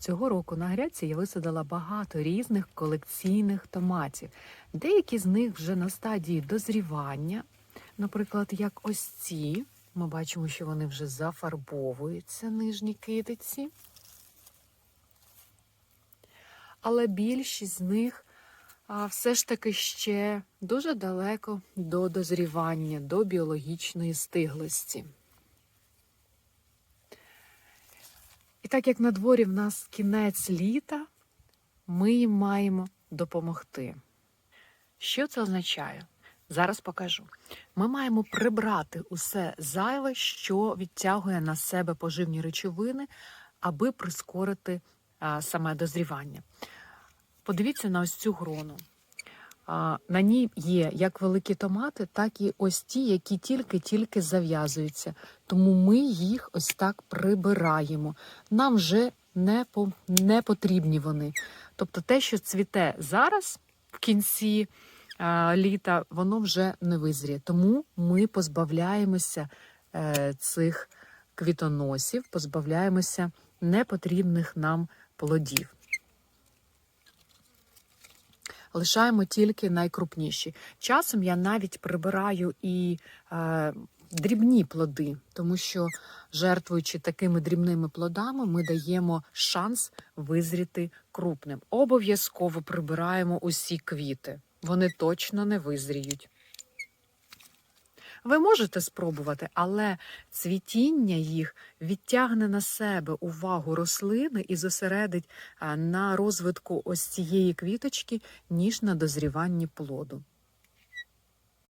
Цього року на грядці я висадила багато різних колекційних томатів. Деякі з них вже на стадії дозрівання. Наприклад, як ось ці. Ми бачимо, що вони вже зафарбовуються, нижні китиці. Але більшість з них все ж таки ще дуже далеко до дозрівання, до біологічної стиглості. Так як на дворі в нас кінець літа, ми їм маємо допомогти. Що це означає? Зараз покажу. Ми маємо прибрати усе зайве, що відтягує на себе поживні речовини, аби прискорити а, саме дозрівання. Подивіться на ось цю грону. На ній є як великі томати, так і ось ті, які тільки-тільки зав'язуються. Тому ми їх ось так прибираємо. Нам вже не, по, не потрібні вони. Тобто те, що цвіте зараз, в кінці а, літа, воно вже не визріє. Тому ми позбавляємося е, цих квітоносів, позбавляємося непотрібних нам плодів. Лишаємо тільки найкрупніші. Часом я навіть прибираю і е, дрібні плоди, тому що, жертвуючи такими дрібними плодами, ми даємо шанс визріти крупним. Обов'язково прибираємо усі квіти. Вони точно не визріють. Ви можете спробувати, але цвітіння їх відтягне на себе увагу рослини і зосередить на розвитку ось цієї квіточки, ніж на дозріванні плоду.